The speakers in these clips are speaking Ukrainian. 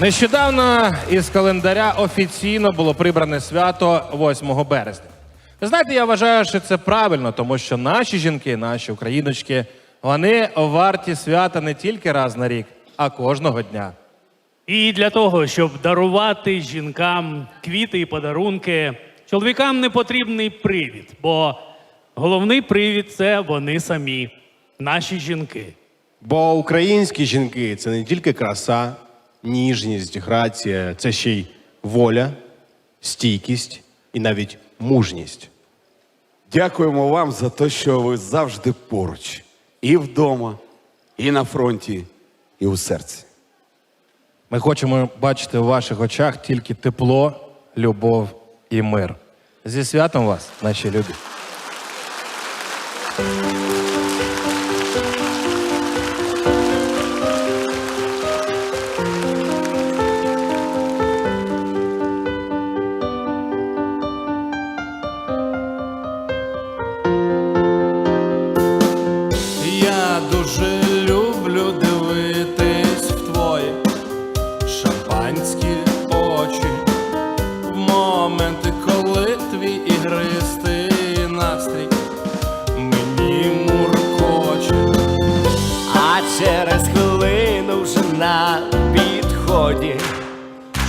Нещодавно із календаря офіційно було прибране свято 8 березня. Ви знаєте, я вважаю, що це правильно, тому що наші жінки, наші україночки, вони варті свята не тільки раз на рік, а кожного дня. І для того, щоб дарувати жінкам квіти і подарунки, чоловікам не потрібний привід, бо головний привід це вони самі, наші жінки. Бо українські жінки це не тільки краса, ніжність, грація, це ще й воля, стійкість і навіть мужність. Дякуємо вам за те, що ви завжди поруч. І вдома, і на фронті, і у серці. Ми хочемо бачити у ваших очах тільки тепло, любов і мир. Зі святом вас, наші любі.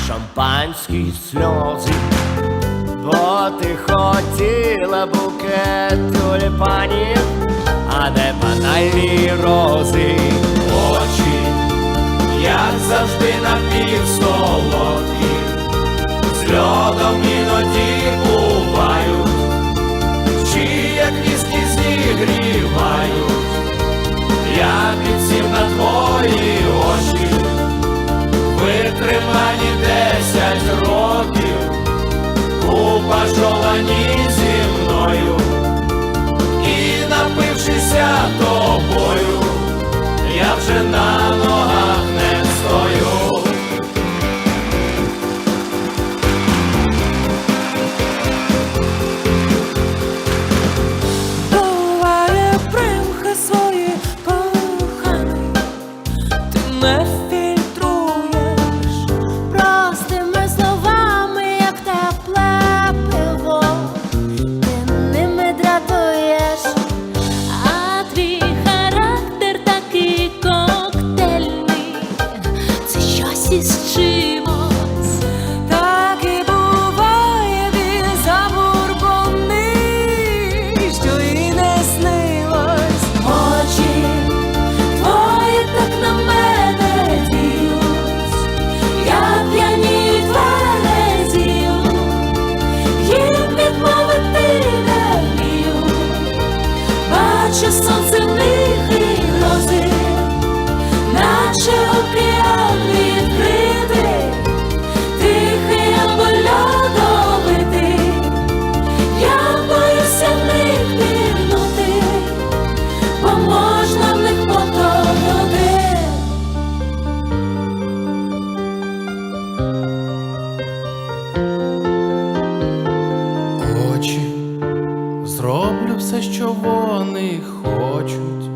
Шампанські сльози, бо ти хотіла букет тюльпанів, а не банальні рози. Чимось. Так і буває він забурбоний, що і не снилось. Очі твої так на мене діють, я п'яні тверезію, їм не вмію. Бачу сонце в них і грози, наче океан все, що вони хочуть.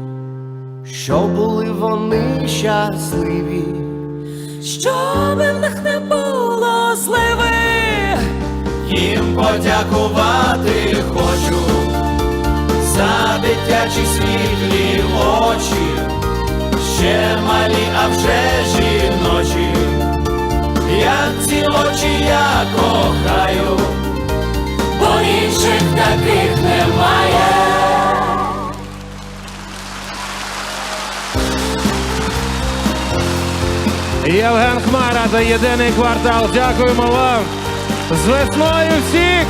Щоб були вони щасливі. Щоби в них не було зливи. Їм подякувати хочу за дитячі світлі очі, ще малі, а вже жіночі, як ці очі я кохаю, бо інших таких немає. Євген Хмара за єдиний квартал. Дякуємо вам. З весною всіх!